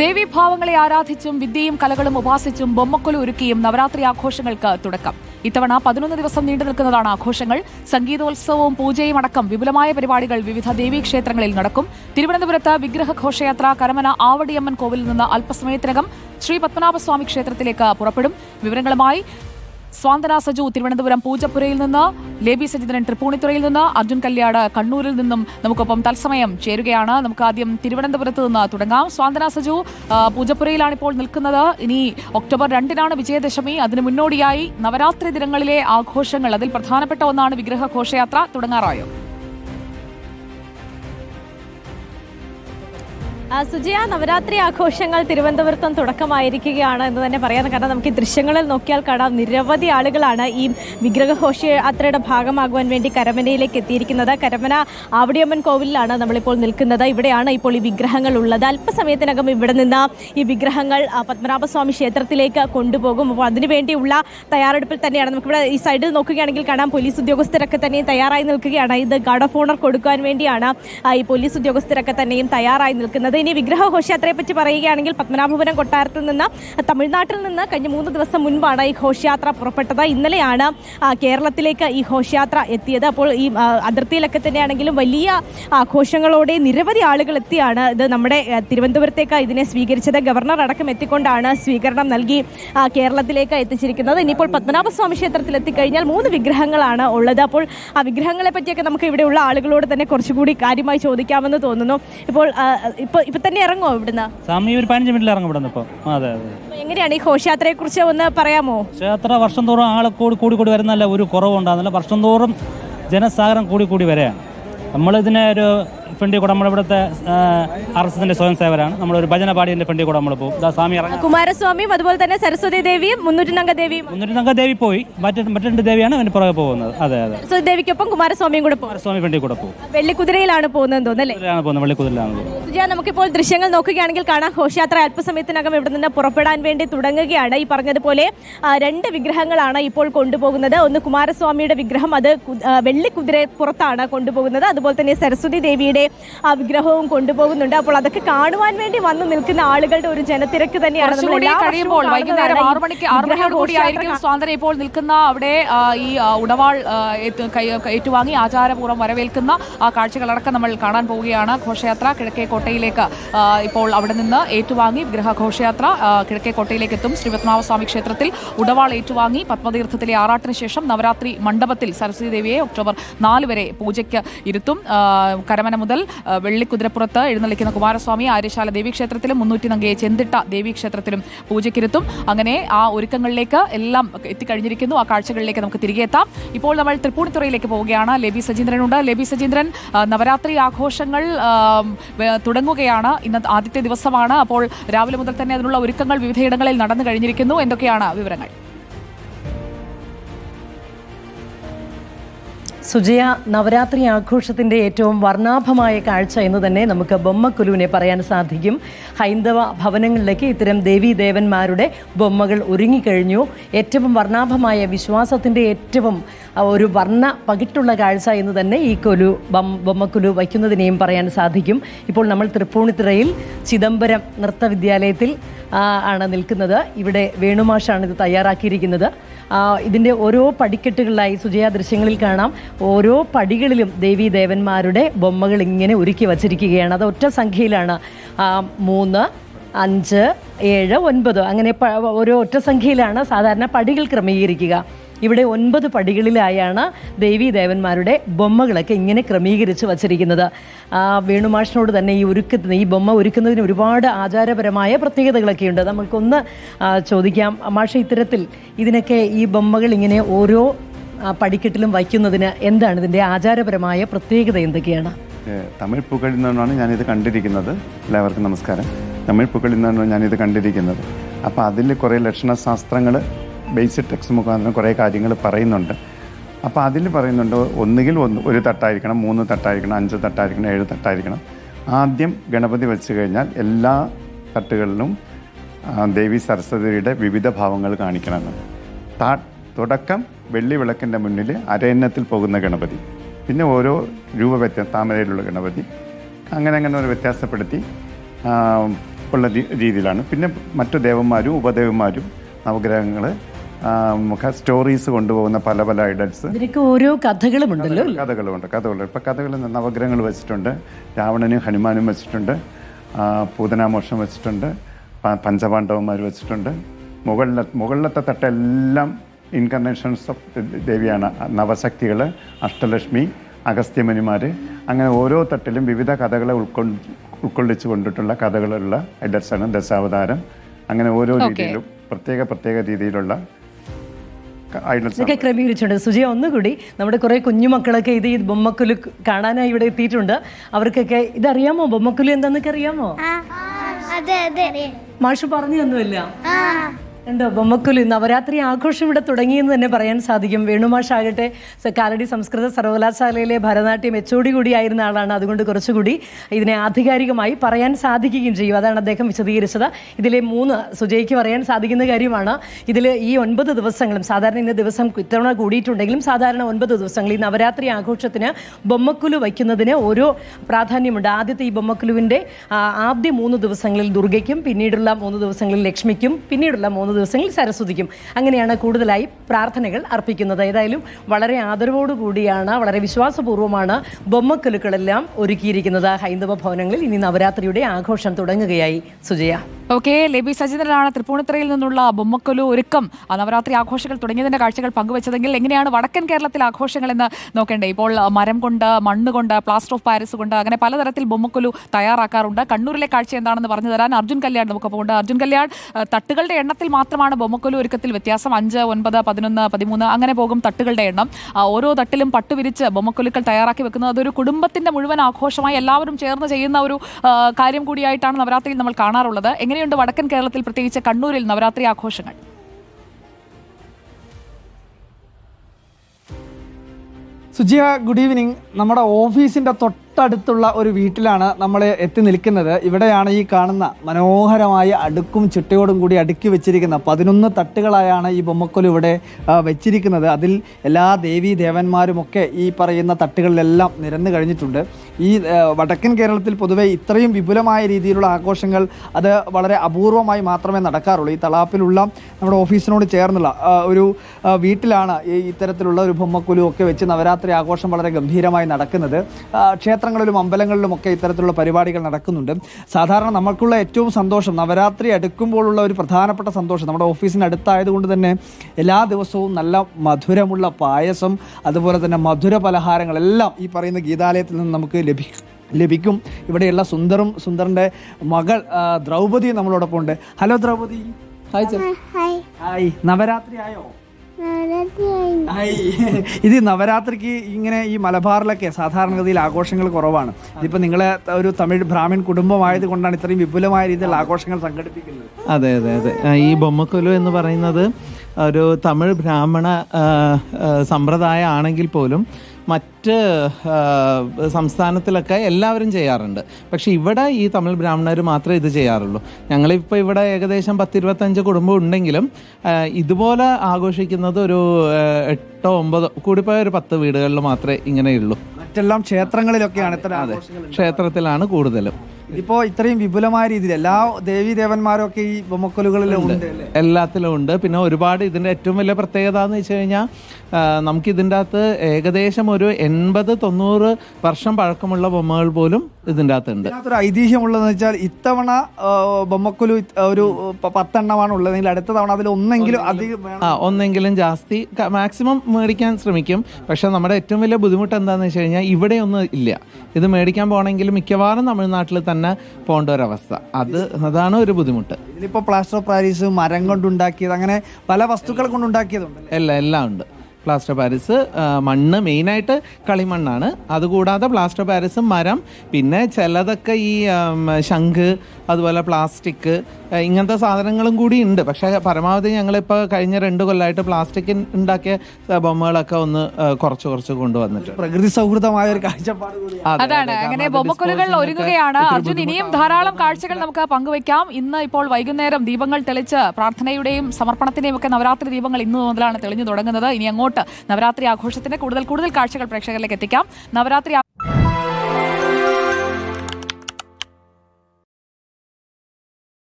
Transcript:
ദേവീഭാവങ്ങളെ ആരാധിച്ചും വിദ്യയും കലകളും ഉപാസിച്ചും ബൊമ്മക്കൊലു ഒരുക്കിയും നവരാത്രി ആഘോഷങ്ങൾക്ക് തുടക്കം. ഇത്തവണ പതിനൊന്ന് ദിവസം നീണ്ടു നിൽക്കുന്നതാണ് ആഘോഷങ്ങൾ. സംഗീതോത്സവവും പൂജയും അടക്കം വിപുലമായ പരിപാടികൾ വിവിധ ദേവീക്ഷേത്രങ്ങളിൽ നടക്കും. തിരുവനന്തപുരത്ത് വിഗ്രഹ ഘോഷയാത്ര കരമന ആവടിയമ്മൻ കോവിലിൽ നിന്ന് അല്പസമയത്തിനകം ശ്രീ പത്മനാഭസ്വാമി ക്ഷേത്രത്തിലേക്ക് പുറപ്പെടും. വിവരങ്ങളുമായി സ്വാന്തന സജു തിരുവനന്തപുരം പൂജപ്പുരയിൽ നിന്ന് ലേബി സജിതൻ തൃപ്പൂണിത്തുറയിൽ നിന്ന് അർജുൻ കല്യാട് കണ്ണൂരിൽ നിന്നും നമുക്കൊപ്പം തത്സമയം ചേരുകയാണ്. നമുക്ക് ആദ്യം തിരുവനന്തപുരത്ത് നിന്ന് തുടങ്ങാം. സ്വാന്തന സജു പൂജപ്പുരയിലാണ് ഇപ്പോൾ നിൽക്കുന്നത്. ഇനി ഒക്ടോബർ രണ്ടിനാണ് വിജയദശമി. അതിന് മുന്നോടിയായി നവരാത്രി ദിനങ്ങളിലെ ആഘോഷങ്ങൾ. അതിൽ പ്രധാനപ്പെട്ട ഒന്നാണ് വിഗ്രഹ ഘോഷയാത്ര തുടങ്ങാറായോ? സുജയ നവരാത്രി ആഘോഷങ്ങൾ തിരുവനന്തപുരത്തും തുടക്കമായിരിക്കുകയാണ് എന്ന് തന്നെ പറയാം. കാരണം നമുക്ക് ഈ ദൃശ്യങ്ങളിൽ നോക്കിയാൽ കാണാം നിരവധി ആളുകളാണ് ഈ വിഗ്രഹഘോഷയാത്രയുടെ ഭാഗമാകുവാൻ വേണ്ടി കരമനയിലേക്ക് എത്തിയിരിക്കുന്നത്. കരമന ആവടിയമ്മൻ കോവിലിലാണ് നമ്മളിപ്പോൾ നിൽക്കുന്നത്. ഇവിടെയാണ് ഇപ്പോൾ ഈ വിഗ്രഹങ്ങൾ ഉള്ളത്. അല്പസമയത്തിനകം ഇവിടെ നിന്ന് ഈ വിഗ്രഹങ്ങൾ പത്മനാഭസ്വാമി ക്ഷേത്രത്തിലേക്ക് കൊണ്ടുപോകും. അപ്പോൾ അതിനുവേണ്ടിയുള്ള തയ്യാറെടുപ്പിൽ തന്നെയാണ്. നമുക്കിവിടെ ഈ സൈഡിൽ നോക്കുകയാണെങ്കിൽ കാണാം പോലീസ് ഉദ്യോഗസ്ഥരൊക്കെ തന്നെ തയ്യാറായി നിൽക്കുകയാണ്. ഇത് ഗാർഡ് ഓഫ് ഓണർ കൊടുക്കാൻ വേണ്ടിയാണ് ഈ പോലീസ് ഉദ്യോഗസ്ഥരൊക്കെ തന്നെയും തയ്യാറായി നിൽക്കുന്നത്. ഇനി വിഗ്രഹ ഘോഷയാത്രയെ പറ്റി പറയുകയാണെങ്കിൽ പത്മനാഭപുരം കൊട്ടാരത്തിൽ നിന്ന് തമിഴ്നാട്ടിൽ നിന്ന് കഴിഞ്ഞ മൂന്ന് ദിവസം മുൻപാണ് ഈ ഘോഷയാത്ര പുറപ്പെട്ടത്. ഇന്നലെയാണ് കേരളത്തിലേക്ക് ഈ ഘോഷയാത്ര എത്തിയത്. അപ്പോൾ ഈ അതിർത്തിയിലൊക്കെ തന്നെയാണെങ്കിലും വലിയ ആഘോഷങ്ങളോടെ നിരവധി ആളുകൾ എത്തിയാണ് ഇത് നമ്മുടെ തിരുവനന്തപുരത്തേക്ക് ഇതിനെ സ്വീകരിച്ചത്. ഗവർണർ അടക്കം എത്തിക്കൊണ്ടാണ് സ്വീകരണം നൽകി കേരളത്തിലേക്ക് എത്തിച്ചിരിക്കുന്നത്. ഇനിയിപ്പോൾ പത്മനാഭസ്വാമി ക്ഷേത്രത്തിൽ എത്തിക്കഴിഞ്ഞാൽ മൂന്ന് വിഗ്രഹങ്ങളാണ് ഉള്ളത്. അപ്പോൾ ആ വിഗ്രഹങ്ങളെ പറ്റിയൊക്കെ നമുക്ക് ഇവിടെയുള്ള ആളുകളോട് തന്നെ കുറച്ചുകൂടി കാര്യമായി ചോദിക്കാമെന്ന് തോന്നുന്നു. ഇപ്പോൾ ഇപ്പോൾ ഇപ്പൊ തന്നെ ഇറങ്ങുമോ ഇവിടുന്ന്? സമയം ഒരു പതിനഞ്ച് മിനിറ്റിൽ ഇറങ്ങും ഇവിടെ നിന്ന് അതെ അതെ. എങ്ങനെയാണ് ഈ ഘോഷയാത്രയെ കുറിച്ച് ഒന്ന് പറയാമോ? ക്ഷേത്ര വർഷം തോറും ആളെ കൂടി കൂടി കൂടി വരുന്നല്ല ഒരു കുറവുണ്ടാകുന്നില്ല വർഷം തോറും ജനസാഗരം കൂടി കൂടി വരെയാണ്. നമ്മളിതിനെ ഒരു ഫ്രണ്ടിൽ കൂടെ നമ്മളിവിടുത്തെ ആർ എസ് എസിന്റെ സ്വയം സേവരാണ്. നമ്മളൊരു ഭജന പാടിയതിന്റെ ഫ്രണ്ടിൽ കൂടെ നമ്മൾ പോകും. സ്വാമി ഇറങ്ങി. കുമാരസ്വാമിയും അതുപോലെ തന്നെ സരസ്വതി ദേവിയും മുന്നൂറ്റിനംഗ ദേവിയും. മുന്നൂറ്റിനംഗ ദേവി പോയി. മറ്റു മറ്റു രണ്ട് ദേവിയാണ് അതിന് പുറകെ പോകുന്നത്. അതെ അതെ. സരസ്വതി ദേവിക്കൊപ്പം കുമാരസ്വാമിയും കൂടെ പോകും. സ്വാമി ഫ്രണ്ടിൽ കൂടെ പോകും. വെള്ളിക്കുതിരയിലാണ് പോകുന്നത് തോന്നല്ലേ പോകുന്നത്. വെള്ളിക്കുതിരയിലാണ് പോകുന്നത്. സുജയ നമുക്കിപ്പോൾ ദൃശ്യങ്ങൾ നോക്കുകയാണെങ്കിൽ കാണാം. ഘോഷയാത്ര അല്പസമയത്തിനകം ഇവിടെ നിന്ന് പുറപ്പെടാൻ വേണ്ടി തുടങ്ങുകയാണ്. ഈ പറഞ്ഞതുപോലെ ആ, രണ്ട് വിഗ്രഹങ്ങളാണ് ഇപ്പോൾ കൊണ്ടുപോകുന്നത്. ഒന്ന് കുമാരസ്വാമിയുടെ വിഗ്രഹം അത് കു- ആ, വെള്ളിക്കുതിര പുറത്താണ് കൊണ്ടുപോകുന്നത്. അതുപോലെ തന്നെ സരസ്വതി ദേവിയുടെ ആ വിഗ്രഹവും കൊണ്ടുപോകുന്നുണ്ട്. അപ്പോൾ അതൊക്കെ കാണുവാൻ വേണ്ടി വന്നു നിൽക്കുന്ന ആളുകളുടെ ഒരു ജനത്തിരക്ക് തന്നെയാണ്. കഴിയുമ്പോൾ വൈകുന്നേരം ആറു മണിക്ക് ആറു വിഗ്രഹ മണിയോട് കൂടി ആയിരിക്കും സ്വാതന്ത്ര്യം. ഇപ്പോൾ നിൽക്കുന്ന അവിടെ ഈ ഉടവാൾ ഏറ്റുവാങ്ങി ആചാരപൂർവം വരവേൽക്കുന്ന ആ കാഴ്ചകളടക്കം നമ്മൾ കാണാൻ പോവുകയാണ്. ഘോഷയാത്ര കിഴക്കേ കോട്ടയിലേക്ക് ഇപ്പോൾ അവിടെ നിന്ന് ഏറ്റുവാങ്ങി വിഗ്രഹ ഘോഷയാത്ര കിഴക്കേ കോട്ടയിലേക്ക് എത്തും. ശ്രീ പത്മനാഭസ്വാമി ക്ഷേത്രത്തിൽ ഉടവാൾ ഏറ്റുവാങ്ങി പത്മതീർത്ഥത്തിലെ ആറാട്ടിന് ശേഷം നവരാത്രി മണ്ഡപത്തിൽ സരസ്വതി ദേവിയെ ഒക്ടോബർ നാല് വരെ പൂജയ്ക്ക് ഇരുത്തും. കരമന മുതൽ വെള്ളിക്കുതിരപ്പുറത്ത് എഴുന്നള്ളിക്കുന്ന കുമാരസ്വാമി ആര്യശാല ദേവീക്ഷേത്രത്തിലും മുന്നൂറ്റി നങ്കയെ ചെന്തിട്ട ദേവീക്ഷേത്രത്തിലും പൂജയ്ക്കിരുത്തും. അങ്ങനെ ആ ഒരുക്കങ്ങളിലേക്ക് എല്ലാം എത്തിക്കഴിഞ്ഞിരിക്കുന്നു. ആ കാഴ്ചകളിലേക്ക് നമുക്ക് തിരികെ എത്താം. ഇപ്പോൾ നമ്മൾ തൃപ്പൂണിത്തുറയിലേക്ക് പോവുകയാണ്. ലബി സജീന്ദ്രനുണ്ട്. ലബി സജീന്ദ്രൻ നവരാത്രി ആഘോഷങ്ങൾ തുടങ്ങുകയാണ്. ഇന്ന് ആദ്യത്തെ ദിവസമാണ്. അപ്പോൾ രാവിലെ മുതൽ തന്നെ അതിനുള്ള ഒരുക്കങ്ങൾ വിവിധയിടങ്ങളിൽ നടന്നു കഴിഞ്ഞിരിക്കുന്നു. എന്തൊക്കെയാണ് വിവരങ്ങൾ? സുജയ നവരാത്രി ആഘോഷത്തിന്റെ ഏറ്റവും വർണാഭമായ കാഴ്ച എന്ന് തന്നെ നമുക്ക് ബൊമ്മക്കുലുവിനെ പറയാൻ സാധിക്കും. ഹൈന്ദവ ഭവനങ്ങളിലേക്ക് ഇത്തരം ദേവീദേവന്മാരുടെ ബൊമ്മകൾ ഒരുങ്ങിക്കഴിഞ്ഞു. ഏറ്റവും വർണാഭമായ വിശ്വാസത്തിന്റെ ഏറ്റവും ഒരു വർണ പകിട്ടുള്ള കാഴ്ച എന്ന് തന്നെ ഈ കൊലു ബൊമ്മക്കുലു വയ്ക്കുന്നതിനെയും പറയാൻ സാധിക്കും. ഇപ്പോൾ നമ്മൾ തൃപ്പൂണിത്തുറയിൽ ചിദംബരം നൃത്തവിദ്യാലയത്തിൽ ആ, ആണ് നിൽക്കുന്നത്. ഇവിടെ വേണുമാഷാണ് ഇത് തയ്യാറാക്കിയിരിക്കുന്നത്. ഇതിന്റെ ഓരോ പടിക്കെട്ടുകളിലായി സുജയ ദൃശ്യങ്ങളിൽ കാണാം. ഓരോ പടികളിലും ദേവീ ദേവന്മാരുടെ ബൊമ്മകൾ ഇങ്ങനെ ഒരുക്കി വച്ചിരിക്കുകയാണ്. അത് ഒറ്റ സംഖ്യയിലാണ്. മൂന്ന് അഞ്ച് ഏഴ് ഒൻപത്. അങ്ങനെ ഓരോ ഒറ്റ സംഖ്യയിലാണ് സാധാരണ പടികൾ ക്രമീകരിക്കുക. ഇവിടെ ഒൻപത് പടികളിലായാണ് ദേവീ ദേവന്മാരുടെ ബൊമ്മകളൊക്കെ ഇങ്ങനെ ക്രമീകരിച്ച് വച്ചിരിക്കുന്നത്. ആ, വേണുമാഷിനോട് തന്നെ ഈ ഒരുക്കുന്ന ഈ ബൊമ്മ ഒരുക്കുന്നതിന് ഒരുപാട് ആചാരപരമായ പ്രത്യേകതകളൊക്കെ ഉണ്ട്. നമുക്കൊന്ന് ചോദിക്കാം. മാഷ ഇത്തരത്തിൽ ഇതിനൊക്കെ ഈ ബൊമ്മകൾ ഇങ്ങനെ ഓരോ പടിക്കെട്ടിലും വയ്ക്കുന്നതിന് എന്താണ് ഇതിന്റെ ആചാരപരമായ പ്രത്യേകത എന്തൊക്കെയാണ്? തമിഴ് പുകഴിൽ നിന്നാണ് ഞാനിത് കണ്ടിരിക്കുന്നത്. എല്ലാവർക്കും നമസ്കാരം. തമിഴ് പുകഴിൽ നിന്നാണ് ഞാനിത് കണ്ടിരിക്കുന്നത്. അപ്പോൾ അതിൽ കുറേ ലക്ഷണശാസ്ത്രങ്ങൾ ബേസിക് ടെക്സ്റ്റ് മുഖാന്തരം കുറേ കാര്യങ്ങൾ പറയുന്നുണ്ട്. അപ്പോൾ അതിൽ പറയുന്നുണ്ട് ഒന്നുകിൽ ഒന്ന് ഒരു തട്ടായിരിക്കണം മൂന്ന് തട്ടായിരിക്കണം അഞ്ച് തട്ടായിരിക്കണം ഏഴ് തട്ടായിരിക്കണം. ആദ്യം ഗണപതി വെച്ച് കഴിഞ്ഞാൽ എല്ലാ തട്ടുകളിലും ദേവി സരസ്വതിയുടെ വിവിധ ഭാവങ്ങൾ കാണിക്കണം താ തുടക്കം വെള്ളി വിളക്കിന്റെ മുന്നിൽ അരയന്നത്തിൽ പോകുന്ന ഗണപതി പിന്നെ ഓരോ രൂപ വ്യത്യാസം താമരയിലുള്ള ഗണപതി അങ്ങനെ അങ്ങനെ ഒരു വ്യത്യാസപ്പെടുത്തി ഉള്ള രീതിയിലാണ്. പിന്നെ മറ്റു ദേവന്മാരും ഉപദേവന്മാരും നവഗ്രഹങ്ങൾ സ്റ്റോറീസ് കൊണ്ടുപോകുന്ന പല പല ഐഡൽസ് ഇതിനൊക്കെ ഓരോ കഥകളും ഉണ്ടല്ലോ? കഥകളുണ്ട്. കഥകളുണ്ട്. ഇപ്പം കഥകളിൽ നവഗ്രഹങ്ങൾ വെച്ചിട്ടുണ്ട്. രാവണനും ഹനുമാനും വെച്ചിട്ടുണ്ട്. പൂതനാമോഷം വെച്ചിട്ടുണ്ട്. പഞ്ചപാണ്ഡവന്മാർ വെച്ചിട്ടുണ്ട്. മുകളിലെ മുകളിലത്തെ തട്ടെല്ലാം ഇൻകർണേഷൻസ് ഓഫ് ദേവിയാണ്. നവശക്തികൾ അഷ്ടലക്ഷ്മി അഗസ്ത്യമുനിമാർ അങ്ങനെ ഓരോ തട്ടിലും വിവിധ കഥകളെ ഉൾക്കൊണ്ട് ഉൾക്കൊള്ളിച്ചു കൊണ്ടിട്ടുള്ള കഥകളുള്ള ഐഡൽസാണ് ദശാവതാരം. അങ്ങനെ ഓരോ രീതിയിലും പ്രത്യേക പ്രത്യേക രീതിയിലുള്ള ഇതൊക്കെ ക്രമീകരിച്ചിട്ടുണ്ട്. സുജയ ഒന്നുകൂടി നമ്മുടെ കുറേ കുഞ്ഞുമക്കളൊക്കെ ഇത് ഈ ബൊമ്മക്കുലു കാണാനായി ഇവിടെ എത്തിയിട്ടുണ്ട്. അവർക്കൊക്കെ ഇതറിയാമോ? ബൊമ്മക്കുലു എന്താന്നൊക്കെ അറിയാമോ? അതെ അതെ. മാഷ് പറഞ്ഞു തന്നുമില്ല ഉണ്ടോ? ബൊമ്മക്കുലി നവരാത്രി ആഘോഷം ഇവിടെ തുടങ്ങിയെന്ന് തന്നെ പറയാൻ സാധിക്കും. വേണുമാഷാകട്ടെ കാലടി സംസ്കൃത സർവകലാശാലയിലെ ഭരതനാട്യം എച്ച് ഒടി കൂടിയായിരുന്ന ആളാണ്. അതുകൊണ്ട് കുറച്ചുകൂടി ഇതിനെ ആധികാരികമായി പറയാൻ സാധിക്കുകയും ചെയ്യും. അതാണ് അദ്ദേഹം വിശദീകരിച്ചത്. ഇതിലെ മൂന്ന് സുജയ്ക്ക് പറയാൻ സാധിക്കുന്ന കാര്യമാണ്. ഇതിൽ ഈ ഒൻപത് ദിവസങ്ങളും സാധാരണ ഇന്ന് ദിവസം ഇത്തവണ കൂടിയിട്ടുണ്ടെങ്കിലും സാധാരണ ഒൻപത് ദിവസങ്ങൾ ഈ നവരാത്രി ആഘോഷത്തിന് ബൊമ്മക്കുലു വയ്ക്കുന്നതിന് ഓരോ പ്രാധാന്യമുണ്ട്. ആദ്യത്തെ ഈ ബൊമ്മക്കുലുവിന്റെ ആദ്യ മൂന്ന് ദിവസങ്ങളിൽ ദുർഗയ്ക്കും പിന്നീടുള്ള മൂന്ന് ദിവസങ്ങളിൽ ലക്ഷ്മിക്കും പിന്നീടുള്ള മൂന്ന് ദിവസങ്ങളിൽ സരസ്വതിക്കും. അങ്ങനെയാണ് കൂടുതലായി പ്രാർത്ഥനകൾ അർപ്പിക്കുന്നത്. ഏതായാലും വളരെ ആദരവോടു കൂടിയാണ് വളരെ വിശ്വാസപൂർവമാണ് ബൊമ്മക്കുലുക്കളെല്ലാം ഒരുക്കിയിരിക്കുന്നത്. ഹൈന്ദവ ഭവനങ്ങളിൽ ഇനി നവരാത്രിയുടെ ആഘോഷം തുടങ്ങുകയായി. സുജയ. ഓക്കെ ലേബി സജിന്ദ്രനാണ് തൃപ്പൂണിത്തറയിൽ നിന്നുള്ള ബൊമ്മക്കൊലു ഒരുക്കം. നവരാത്രി ആഘോഷങ്ങൾ തുടങ്ങിയതിന്റെ കാഴ്ചകൾ പങ്കുവച്ചതെങ്കിൽ എങ്ങനെയാണ് വടക്കൻ കേരളത്തിൽ ആഘോഷങ്ങൾ എന്ന് നോക്കേണ്ടേ? ഇപ്പോൾ മരം കൊണ്ട് മണ്ണ് കൊണ്ട് പ്ലാസ്റ്റർ ഓഫ് പാരീസ് കൊണ്ട് അങ്ങനെ പലതരത്തിൽ ബൊമ്മക്കൊലു തയ്യാറാക്കാറുണ്ട്. കണ്ണൂരിലെ കാഴ്ച എന്താണെന്ന് പറഞ്ഞു തരാൻ അർജുൻ കല്യാൺ നമുക്കൊപ്പം ഉണ്ട്. അർജുൻ കല്യാൺ തട്ടുകളുടെ എണ്ണത്തിൽ മാത്രമാണ് ബൊമ്മക്കൊലു ഒരുക്കത്തിൽ വ്യത്യാസം. അഞ്ച് ഒൻപത് പതിനൊന്ന് പതിമൂന്ന് അങ്ങനെ പോകും തട്ടുകളുടെ എണ്ണം. ഓരോ തട്ടിലും പട്ട് വിരിച്ച് ബൊമ്മക്കൊലുക്കൾ തയ്യാറാക്കി വെക്കുന്നത് അതൊരു കുടുംബത്തിന്റെ മുഴുവൻ ആഘോഷമായി എല്ലാവരും ചേർന്ന് ചെയ്യുന്ന ഒരു കാര്യം കൂടിയായിട്ടാണ് നവരാത്രിയിൽ നമ്മൾ കാണാറുള്ളത്. എങ്ങനെയുണ്ട് വടക്കൻ കേരളത്തിൽ പ്രത്യേകിച്ച് കണ്ണൂരിൽ നവരാത്രി ആഘോഷങ്ങൾ? സുജിയ ഗുഡ് ഈവനിങ് നമ്മുടെ ഓഫീസിന്റെ തൊട്ടടുത്തുള്ള ഒരു വീട്ടിലാണ് നമ്മൾ എത്തി നിൽക്കുന്നത്. ഇവിടെയാണ് ഈ കാണുന്ന മനോഹരമായ അടുക്കും ചിട്ടയോടും കൂടി അടുക്കി വെച്ചിരിക്കുന്ന പതിനൊന്ന് തട്ടുകളായാണ് ഈ ബൊമ്മക്കൊലു ഇവിടെ വെച്ചിരിക്കുന്നത്. അതിൽ എല്ലാ ദേവീ ദേവന്മാരുമൊക്കെ ഈ പറയുന്ന തട്ടുകളിലെല്ലാം നിരന്നു കഴിഞ്ഞിട്ടുണ്ട്. ഈ വടക്കൻ കേരളത്തിൽ പൊതുവേ ഇത്രയും വിപുലമായ രീതിയിലുള്ള ആഘോഷങ്ങൾ അത് വളരെ അപൂർവമായി മാത്രമേ നടക്കാറുള്ളൂ. ഈ തളാപ്പിലുള്ള നമ്മുടെ ഓഫീസിനോട് ചേർന്നുള്ള ഒരു വീട്ടിലാണ് ഈ ഇത്തരത്തിലുള്ള ഒരു ബൊമ്മക്കുലു ഒക്കെ വെച്ച് നവരാത്രി ആഘോഷം വളരെ ഗംഭീരമായി നടക്കുന്നത്. ആ, ക്ഷേത്രങ്ങളിലും അമ്പലങ്ങളിലും ഒക്കെ ഇത്തരത്തിലുള്ള പരിപാടികൾ നടക്കുന്നുണ്ട്. സാധാരണ നമുക്കുള്ള ഏറ്റവും സന്തോഷം നവരാത്രി അടുക്കുമ്പോഴുള്ള ഒരു പ്രധാനപ്പെട്ട സന്തോഷം. നമ്മുടെ ഓഫീസിന് അടുത്തായതുകൊണ്ട് തന്നെ എല്ലാ ദിവസവും നല്ല മധുരമുള്ള പായസം അതുപോലെ തന്നെ മധുര പലഹാരങ്ങളെല്ലാം ഈ പറയുന്ന ഗീതാലയത്തിൽ നിന്ന് നമുക്ക് ലഭിക്കും ലഭിക്കും. ഇവിടെയുള്ള സുന്ദറും സുന്ദറിന്റെ മകൾ ദ്രൗപതി നമ്മളോടൊപ്പം ഉണ്ട് hello Draupadi hi hi Navratri ആയോ? ഇത് നവരാത്രിക്ക് ഇങ്ങനെ ഈ മലബാറിലൊക്കെ സാധാരണഗതിയിൽ ആഘോഷങ്ങൾ കുറവാണ്. ഇതിപ്പോ നിങ്ങളെ ഒരു തമിഴ് ബ്രാഹ്മിൺ കുടുംബമായത് കൊണ്ടാണ് ഇത്രയും വിപുലമായ രീതിയിൽ ആഘോഷങ്ങൾ സംഘടിപ്പിക്കുന്നത്. അതെ അതെ അതെ. ഈ ബൊമ്മക്കൊലു എന്ന് പറയുന്നത് ഒരു തമിഴ് ബ്രാഹ്മണ സമ്പ്രദായം ആണെങ്കിൽ പോലും മറ്റ് സംസ്ഥാനത്തിലൊക്കെ എല്ലാവരും ചെയ്യാറുണ്ട്. പക്ഷെ ഇവിടെ ഈ തമിഴ് ബ്രാഹ്മണർ മാത്രമേ ഇത് ചെയ്യാറുള്ളൂ. ഞങ്ങളിപ്പോൾ ഇവിടെ ഏകദേശം പത്തിരുപത്തഞ്ച് കുടുംബം ഉണ്ടെങ്കിലും ഇതുപോലെ ആഘോഷിക്കുന്നത് ഒരു എട്ടോ ഒമ്പതോ കൂടിപ്പോയ ഒരു പത്ത് വീടുകളിൽ മാത്രമേ ഇങ്ങനെയുള്ളൂ മറ്റെല്ലാം ക്ഷേത്രങ്ങളിലൊക്കെയാണ് ഇത്ര ക്ഷേത്രത്തിലാണ് കൂടുതലും. ഇതിപ്പോൾ ഇത്രയും വിപുലമായ രീതിയിൽ എല്ലാ ദേവി ദേവന്മാരും ഒക്കെ ഈ ബൊമ്മക്കൊലുകളിലും ഉണ്ട്. അല്ലേ? എല്ലാത്തിലും ഉണ്ട്. പിന്നെ ഒരുപാട് ഇതിന്റെ ഏറ്റവും വലിയ പ്രത്യേകത എന്ന് വെച്ച് കഴിഞ്ഞാൽ നമുക്ക് ഇതിന്റെ അകത്ത് ഏകദേശം ഒരു എൺപത് തൊണ്ണൂറ് വർഷം പഴക്കമുള്ള ബൊമ്മകൾ പോലും ഇതിന്റെ അകത്തുണ്ട് ഇതിനകത്തൊരു ഐതിഹ്യമുള്ളതെന്ന് വെച്ചാൽ ഇത്തവണ ആ, ബൊമ്മക്കൊലു ഇത് ഒരു പ- പത്തെണ്ണമാണ് ഉള്ളതെങ്കിൽ അടുത്ത തവണ അതിൽ ഒന്നെങ്കിലും അധികം വേണം. ആ ഒന്നെങ്കിലും ജാസ്തി. മാക്സിമം മേടിക്കാൻ ശ്രമിക്കും. പക്ഷെ നമ്മുടെ ഏറ്റവും വലിയ ബുദ്ധിമുട്ട് എന്താണെന്ന് വെച്ച് കഴിഞ്ഞാൽ ഇവിടെയൊന്നും ഇല്ല. ഇത് മേടിക്കാൻ പോകണമെങ്കിൽ മിക്കവാറും തമിഴ്നാട്ടിൽ തന്നെ പോകേണ്ട ഒരവസ്ഥ. അത് അതാണ് ഒരു ബുദ്ധിമുട്ട്. ഇതിലിപ്പോൾ പ്ലാസ്റ്റർ ഓഫ് പാരീസ് മരം കൊണ്ടുണ്ടാക്കിയത് അങ്ങനെ പല വസ്തുക്കൾ കൊണ്ടുണ്ടാക്കിയതുണ്ട് എല്ലാം എല്ലാം ഉണ്ട്. പ്ലാസ്റ്റർ പാരിസ് മണ്ണ് മെയിനായിട്ട് കളിമണ്ണാണ്. അതുകൂടാതെ പ്ലാസ്റ്റർ പാരിസ് മരം പിന്നെ ചിലതൊക്കെ ഈ ശംഖ് അതുപോലെ പ്ലാസ്റ്റിക് ഇങ്ങനത്തെ സാധനങ്ങളും കൂടി ഉണ്ട്. പക്ഷേ പരമാവധി ഞങ്ങളിപ്പോൾ കഴിഞ്ഞ രണ്ട് കൊല്ലമായിട്ട് പ്ലാസ്റ്റിക് ഉണ്ടാക്കിയ ബൊമ്മകളൊക്കെ ഒന്ന് കുറച്ച് കുറച്ച് കൊണ്ടുവന്നിട്ട്. പ്രകൃതി സൗഹൃദമായ ഒരു കാഴ്ചപ്പാട്. അതാണ്. അങ്ങനെ ബൊമ്മക്കൊലുകൾ ഒരുങ്ങുകയാണ്. അർജുൻ ഇനിയും ധാരാളം കാഴ്ചകൾ നമുക്ക് പങ്കുവെക്കാം. ഇന്ന് ഇപ്പോൾ വൈകുന്നേരം ദീപങ്ങൾ തെളിച്ച് പ്രാർത്ഥനയുടെയും സമർപ്പണത്തിന്റെയും ഒക്കെ നവരാത്രി ദീപങ്ങൾ ഇന്ന് മുതലാണ് തെളിഞ്ഞു തുടങ്ങുന്നത്. ഇനി അങ്ങോട്ട് നവരാത്രി ആഘോഷത്തിന്റെ കൂടുതൽ കൂടുതൽ കാഴ്ചകൾ പ്രേക്ഷകരിലേക്ക് എത്തിക്കാം. നവരാത്രി